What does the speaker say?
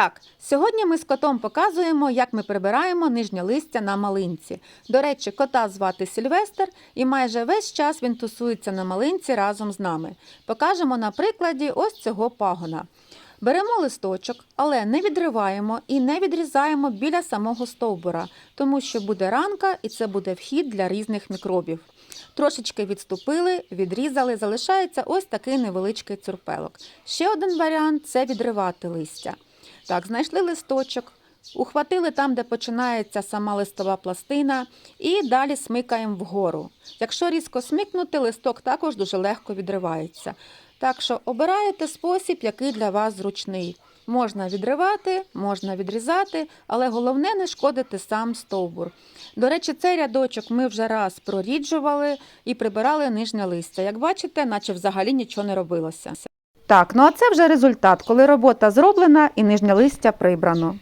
Так, сьогодні ми з котом показуємо, як ми прибираємо нижнє листя на малинці. До речі, кота звати Сільвестр, і майже весь час він тусується на малинці разом з нами. Покажемо на прикладі ось цього пагона. Беремо листочок, але не відриваємо і не відрізаємо біля самого стовбура, тому що буде ранка і це буде вхід для різних мікробів. Трошечки відступили, відрізали, залишається ось такий невеличкий цурпелок. Ще один варіант це відривати листя. Так, знайшли листочок, ухватили там, де починається сама листова пластина, і далі смикаємо вгору. Якщо різко смикнути, листок також дуже легко відривається. Так що обираєте спосіб, який для вас зручний. Можна відривати, можна відрізати, але головне не шкодити сам стовбур. До речі, цей рядочок ми вже раз проріджували і прибирали нижнє листя. Як бачите, наче взагалі нічого не робилося. Так, ну а це вже результат, коли робота зроблена і нижнє листя прибрано.